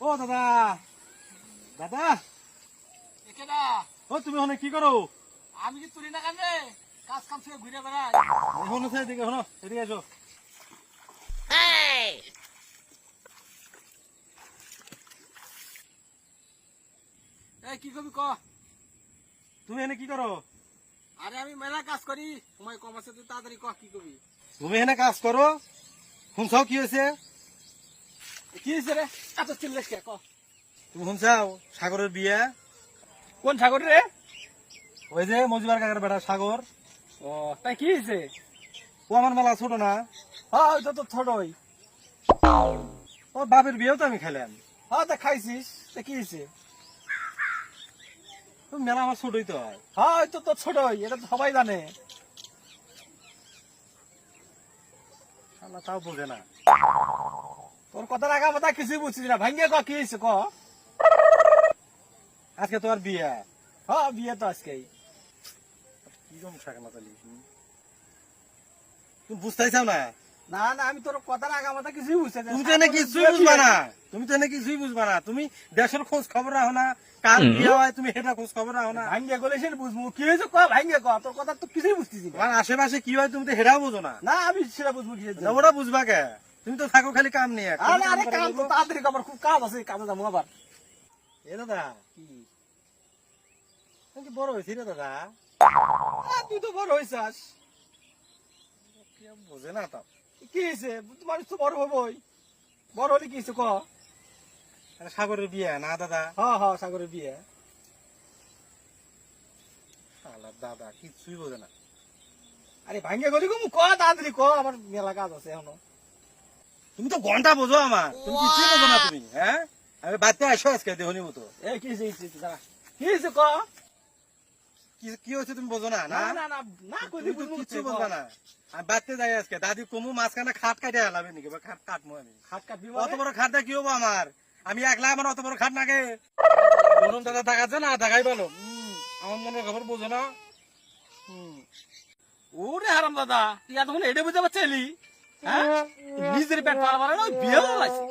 ও দাদা। দাদা? একেডা ও তুমি ওখানে কি করো? আমি কি তুলি না কানে কাজ কাম থেকে ঘুরে বেড়াই। শোনো এদিকে শোনো এদিকে এসো এই! কি কবি ক? তুমি এনে কি করো? আরে আমি মেলা কাজ করি। সময় কম আছে তুই তাড়াতাড়ি ক কি কবি? তুমি এনে কাজ করো। শুনছাও কি হয়েছে? কি হয়েছে রে এত চিল্লেস কে ক। তুমি শুনছাও সাগরের বিয়ে? কোন সাগর রে ওই যে মজিবার কাকার বেটা সাগর ও তাই কি হয়েছে ও আমার মেলা ছোট না? হ্যাঁ তো ছোটই ও বাপের বিয়েও তো আমি খেলাম হ্যাঁ তা খাইছিস। তা কি হয়েছে মেলা আমার ছোটই তো হয়। তো ছোটই এটা তো সবাই জানে। তাও বোঝে না। তোর কথা রাখা মাথা কিছুই বুঝছিস না। ভাঙ্গে ক কি হয়েছে ক? আজকে তোমার বিয়ে। হ্যাঁ বিয়ে তো আজকেই। কি রকম থাকে না তাহলে তুমি বুঝতেই চাও না? না না আমি তোর কথা মাথা কিছুই বুঝতে তুমি তো এনে কিছুই বুঝবা না। তুমি তো এনে কিছুই বুঝবা না। তুমি দেশের খোঁজ খবর রাখো না। কার বিয়ে হয় তুমি সেটা খোঁজ খবর রাখো না। ভাঙ্গে গলে সে বুঝব। কি হয়েছে ক? ভাঙ্গে ক। তোর কথা তো কিছুই বুঝতেছি না। আশেপাশে কি হয় তুমি তো সেটাও বুঝো না। না আমি সেটা বুঝব কি ওটা বুঝবা কে? তুমি তো থাকো খালি কাম নিয়ে আরে আরে কাম তো তাড়াতাড়ি কর, আমার খুব কাজ আছে কাজে যাব আবার। এ দাদা কি? তুমি বড় হয়েছি রে দাদা? তুই তো বড় হয়েছিস। কেউ বোঝে না তো। কি হয়েছে? তো বড় হবই। বড় হলে কি হয়েছে ক? আরে সাগরের বিয়ে না দাদা? হ্যাঁ হ্যাঁ সাগরের বিয়ে। দাদা কিছুই বোঝে না। আরে ভাঙ্গে গলি কম? ক তাড়াতাড়ি ক আমার মেলা কাজ আছে এখনও। তুমি তো ঘণ্টা বোঝো আমার তুমি কিছুই বোঝো না তুমি? হ্যাঁ আমি বাড়িতে আসো আজকে দেহনি মতো। এই কি কি কি হয়েছে তুমি বোঝো না না? না না কিচ্ছু বলবা না। আমি বাড়তে যাই আজকে। দাদি কমু মাঝখানে খাট কাটে হালাবে নাকি? বা খাট কাটবো আমি। হাত কাটবি অত মানে? বড় খাটটা কি হব আমার আমি একলা আমার অত বড় খাট নাকে। গরম দাদা দেখাচ্ছে না দেখাই ভালো আমার মনের খবর বোঝো না। ওরে হারাম দাদা তুই এতক্ষণ এটা বুঝতে পারছিলি হ্যাঁ? নিজের পেট পালা মারা না বিয়ে লাগাইছে